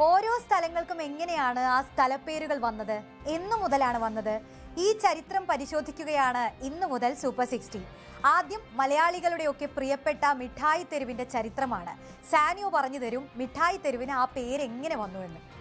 ഓരോ സ്ഥലങ്ങൾക്കും എങ്ങനെയാണ് ആ സ്ഥലപ്പേരുകൾ വന്നത്? എന്നു മുതലാണ് വന്നത്. ഈ ചരിത്രം പരിശോധിക്കുകയാണ് ഇന്നു മുതൽ സൂപ്പർ സിക്സ്റ്റി. ആദ്യം മലയാളികളുടെയൊക്കെ പ്രിയപ്പെട്ട മിഠായി തെരുവിന്റെ ചരിത്രമാണ്. സാനിയോ പറഞ്ഞു തരും മിഠായി തെരുവിന് ആ പേര് എങ്ങനെ വന്നു എന്ന്.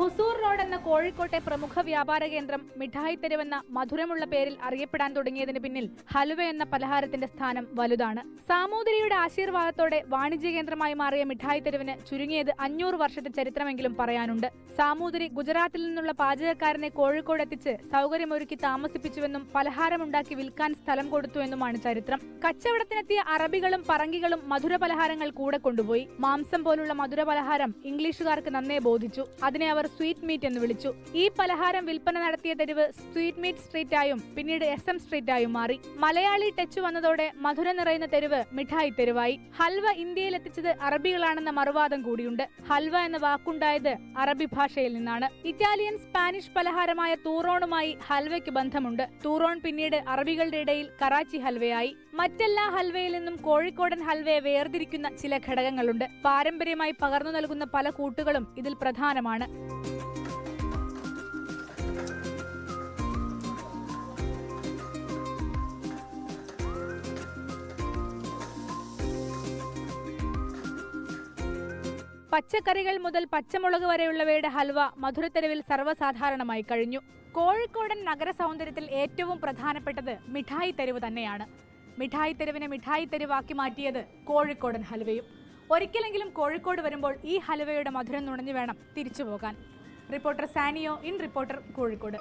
ഹുസൂർ റോഡ് എന്ന കോഴിക്കോട്ടെ പ്രമുഖ വ്യാപാര കേന്ദ്രം മിഠായി തെരുവെന്ന മധുരമുള്ള പേരിൽ അറിയപ്പെടാൻ തുടങ്ങിയതിന് പിന്നിൽ ഹലുവ എന്ന പലഹാരത്തിന്റെ സ്ഥാനം വലുതാണ്. സാമൂതിരിയുടെ ആശീർവാദത്തോടെ വാണിജ്യ കേന്ദ്രമായി മാറിയ മിഠായി തെരുവിന് ചുരുങ്ങിയത് അഞ്ഞൂറ് വർഷത്തെ ചരിത്രമെങ്കിലും പറയാനുണ്ട്. സാമൂതിരി ഗുജറാത്തിൽ നിന്നുള്ള പാചകക്കാരനെ കോഴിക്കോട് എത്തിച്ച് സൗകര്യമൊരുക്കി താമസിപ്പിച്ചുവെന്നും പലഹാരമുണ്ടാക്കി വിൽക്കാൻ സ്ഥലം കൊടുത്തുവെന്നുമാണ് ചരിത്രം. കച്ചവടത്തിനെത്തിയ അറബികളും പറങ്കികളും മധുര പലഹാരങ്ങൾ കൂടെ കൊണ്ടുപോയി. മാംസം പോലുള്ള മധുര പലഹാരം ഇംഗ്ലീഷുകാർക്ക് നന്നേ ബോധിച്ചു. അതിനെ അവർ സ്വീറ്റ് മീറ്റ് എന്ന് വിളിച്ചു. ഈ പലഹാരം വിൽപ്പന നടത്തിയ തെരുവ് സ്വീറ്റ് മീറ്റ് സ്ട്രീറ്റായും പിന്നീട് എസ് എം സ്ട്രീറ്റായും മാറി. മലയാളി ടച്ച് വന്നതോടെ മധുര നിറയുന്ന തെരുവ് മിഠായി തെരുവായി. ഹൽവ ഇന്ത്യയിൽ എത്തിച്ചത് അറബികളാണെന്ന മറുവാദം കൂടിയുണ്ട്. ഹൽവ എന്ന വാക്കുണ്ടായത് അറബി ഭാഷയിൽ നിന്നാണ്. ഇറ്റാലിയൻ സ്പാനിഷ് പലഹാരമായ തൂറോണുമായി ഹൽവയ്ക്ക് ബന്ധമുണ്ട്. തൂറോൺ പിന്നീട് അറബികളുടെ ഇടയിൽ കറാച്ചി ഹൽവയായി. മറ്റെല്ലാ ഹൽവയിൽ നിന്നും കോഴിക്കോടൻ ഹൽവയെ വേർതിരിക്കുന്ന ചില ഘടകങ്ങളുണ്ട്. പാരമ്പര്യമായി പകർന്നു നൽകുന്ന പല കൂട്ടുകളും ഇതിൽ പ്രധാനമാണ്. പച്ചക്കറികൾ മുതൽ പച്ചമുളക് വരെയുള്ളവയുടെ ഹൽവ മധുരത്തെരുവിൽ സർവസാധാരണമായി കഴിഞ്ഞു. കോഴിക്കോടൻ നഗര സൗന്ദര്യത്തിൽ ഏറ്റവും പ്രധാനപ്പെട്ടത് മിഠായി തെരുവ് തന്നെയാണ്. മിഠായി തെരുവിനെ മിഠായി തെരുവാക്കി മാറ്റിയത് കോഴിക്കോടൻ ഹൽവയും ഒരിക്കലെങ്കിലും കോഴിക്കോട് വരുമ്പോൾ ഈ ഹൽവയുടെ മധുരം നുണഞ്ഞു വേണം തിരിച്ചു പോകാൻ. Reporter Saniyo in reporter Kozhikode.